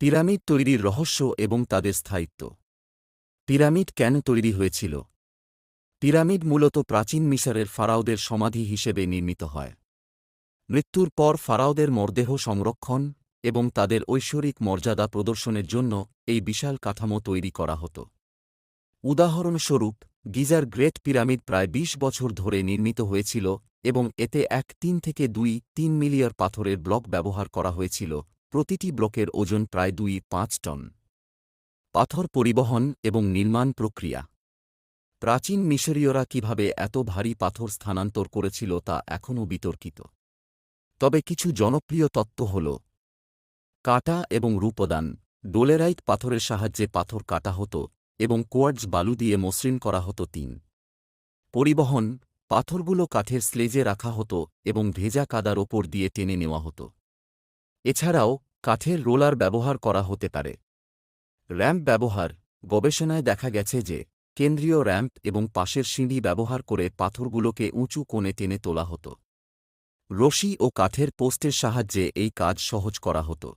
Pyramid তৈরির রহস্য এবং তাদের স্থায়িত্ব। পিরামিড কেন তৈরি হয়েছিল? পিরামিড মূলত প্রাচীন মিশরের ফারাওদের সমাধি হিসেবে নির্মিত হয়। মৃত্যুর পর ফারাওদের মরদেহ সংরক্ষণ এবং তাদের ঐশ্বরিক মর্যাদা প্রদর্শনের জন্য এই বিশাল কাঠামো তৈরি করা হতো। উদাহরণস্বরূপ, গিজার গ্রেট পিরামিড প্রায় ২০ বছর ধরে নির্মিত হয়েছিল এবং এতে এক তিন থেকে দুই তিন মিলিয়র পাথরের ব্লক ব্যবহার করা হয়েছিল। প্রতিটি ব্লকের ওজন প্রায় দুই, পাঁচ টন। পাথর পরিবহন এবং নির্মাণ প্রক্রিয়া। প্রাচীন মিশরীয়রা কীভাবে এত ভারী পাথর স্থানান্তর করেছিল তা এখনও বিতর্কিত। তবে কিছু জনপ্রিয় তত্ত্ব হল কাটা এবং রূপদান। ডোলেরাইট পাথরের সাহায্যে পাথর কাটা হতো এবং কোয়ার্টজ বালু দিয়ে মসৃণ করা হতো তিন পরিবহন, পাথরগুলো কাঠের স্লেজে রাখা হতো এবং ভেজা কাদার ওপর দিয়ে টেনে নেওয়া হতো। এছাড়াও কাঠের রোলার ব্যবহার করা হতে পারে। র্যাম্প ব্যবহার গবেষণায় দেখা গেছে যে কেন্দ্রীয় র্যাম্প এবং পাশের সিঁড়ি ব্যবহার করে পাথরগুলোকে উঁচু কোণে টেনে তোলা হতো। রশি ও কাঠের পোস্টের সাহায্যে এই কাজ সহজ করা হতো।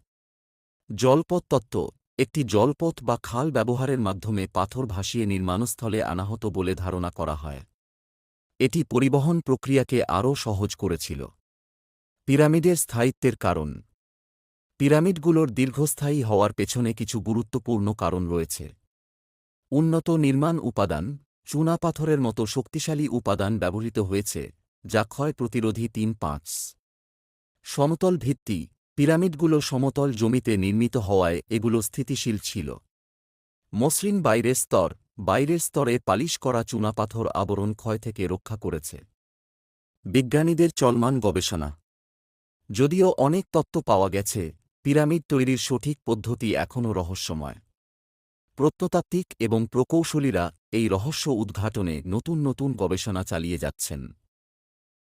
জলপথ তত্ত্ব একটি জলপথ বা খাল ব্যবহারের মাধ্যমে পাথর ভাসিয়ে নির্মাণস্থলে আনা হতো বলে ধারণা করা হয়। এটি পরিবহন প্রক্রিয়াকে আরও সহজ করেছিল। পিরামিডের স্থায়িত্বের কারণ পিরামিডগুলোর দীর্ঘস্থায়ী হওয়ার পেছনে কিছু গুরুত্বপূর্ণ কারণ রয়েছে। উন্নত নির্মাণ উপাদান, চুনা পাথরের মতো শক্তিশালী উপাদান ব্যবহৃত হয়েছে, যা ক্ষয় প্রতিরোধী তিন পাঁচ। সমতল ভিত্তি, পিরামিডগুলো সমতল জমিতে নির্মিত হওয়ায় এগুলো স্থিতিশীল ছিল। মসৃণ বাইরের স্তর, বাইরের স্তরে পালিশ করা চুনাপাথর আবরণ ক্ষয় থেকে রক্ষা করেছে। বিজ্ঞানীদের চলমান গবেষণা। যদিও অনেক তত্ত্ব পাওয়া গেছে পিরামিড তৈরির সঠিক পদ্ধতি এখনও রহস্যময়। প্রত্নতাত্ত্বিক এবং প্রকৌশলীরা এই রহস্য উদ্ঘাটনে নতুন নতুন গবেষণা চালিয়ে যাচ্ছেন।